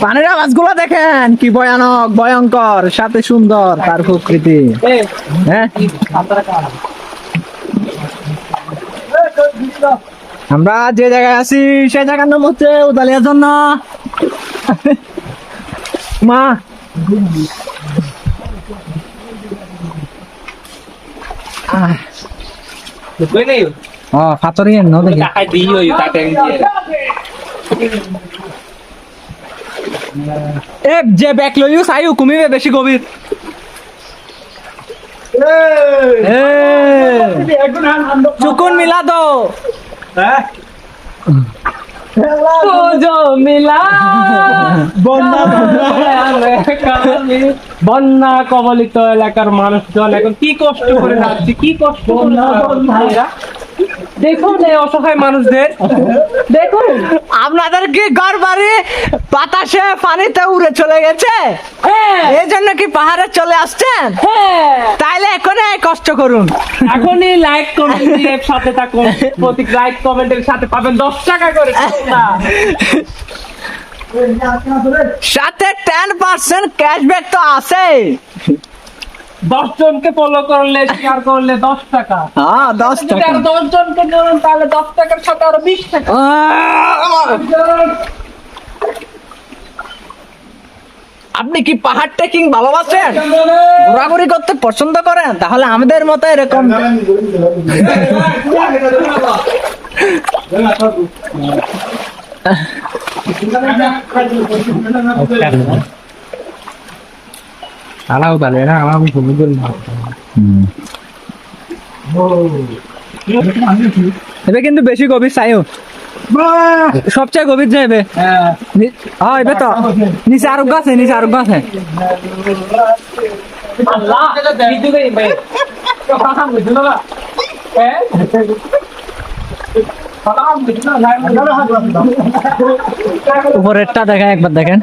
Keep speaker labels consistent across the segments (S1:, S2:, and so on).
S1: পানির আওয়াজগুলো দেখেন, কি ভয়ানক, ভয়ঙ্কর, সাথে সুন্দর তার প্রকৃতি। হ্যাঁ? আমরা যে জায়গায় আছি, সেই জায়গার নাম হচ্ছে উদালিয়ার জন্য মা। আহ, ও ফাতরি ন দেখি। এক যে ব্যাক লইও বেশি গভীর এ, চুকুন মিলা দো। মিলা।
S2: বন্যা কবলিত এলাকার মানুষজন এখন কি কষ্ট করে যাচ্ছে কি কষ্ট দেখুন এই অসহায় মানুষদের। দেখুন।
S1: আপনাদের কি ঘর বাড়ি বাতাসে পানিতে উড়ে চলে গেছে।
S2: হ্যাঁ।
S1: এই জন্য কি পাহাড়ে চলে আসছেন?
S2: হ্যাঁ।
S1: তাইলে এখন কষ্ট করুন।
S2: এখনই লাইক কমেন্ট সাথে থাকুন। প্রতি লাইক কমেন্টের সাথে পাবেন দশ টাকা করে। না
S1: সাথে টেন পার্সেন্ট ক্যাশব্যাক তো আছে
S2: দশ জনকে ফলো করলে শেয়ার করলে দশ টাকা।
S1: হ্যাঁ দশ টাকা।
S2: দশ জনকে ধরুন তাহলে দশ টাকার সাথে আরও বিশ টাকা।
S1: আপনি কি পাহাড় ট্রেকিং ভালোবাসেন? ঘোরাঘুরি করতে পছন্দ করেন? তাহলে আমাদের মতো এরকম
S2: আলাও তাহলে না আমার ভূমি
S1: এবে কিন্তু বেশি গভীর চাইও সবচেয়ে গভীর যাইবে হ্যাঁ এবে তো। নিচে আরোগ্য আছে, নিচে আছে।
S2: আল্লাহ।
S1: উপরেরটা দেখেন একবার দেখেন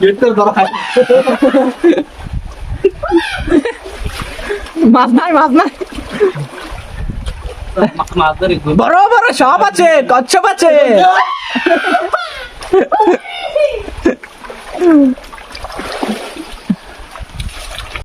S2: Yeter daha.
S1: মাছ নাই মাছ নাই বড় বড় সব আছে কচ্ছপ আছে।